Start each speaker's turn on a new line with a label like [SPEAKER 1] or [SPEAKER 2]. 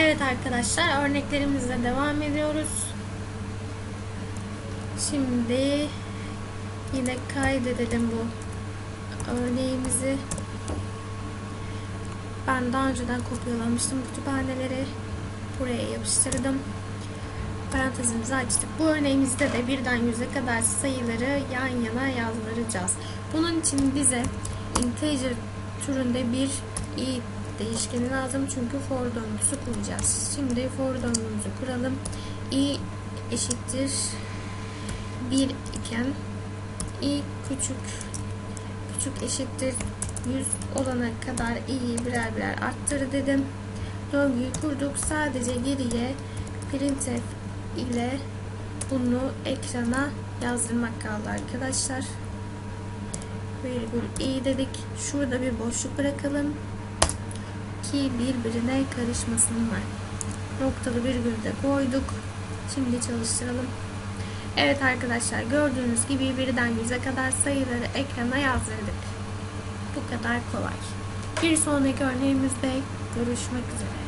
[SPEAKER 1] Evet arkadaşlar örneklerimizle devam ediyoruz. Şimdi yine kaydedelim bu örneğimizi. Ben daha önceden kopyalamıştım kütüphaneleri. Buraya yapıştırdım. Parantezimizi açtık. Bu örneğimizde de birden yüze kadar sayıları yan yana yazdıracağız. Bunun için bize integer türünde bir değişkeni lazım çünkü for döngüsü kuracağız. Şimdi for döngümüzü kuralım. i eşittir 1 iken i küçük küçük eşittir 100 olana kadar i'yi birer birer arttır dedim. Döngüyü kurduk. Sadece geriye printf ile bunu ekrana yazdırmak kaldı arkadaşlar. Virgül i dedik. Şurada bir boşluk bırakalım ki birbirine karışmasınlar. Noktalı virgül de koyduk. Şimdi çalıştıralım. Evet arkadaşlar gördüğünüz gibi birden yüze kadar sayıları ekrana yazdırdık. Bu kadar kolay. Bir sonraki örneğimizde görüşmek üzere.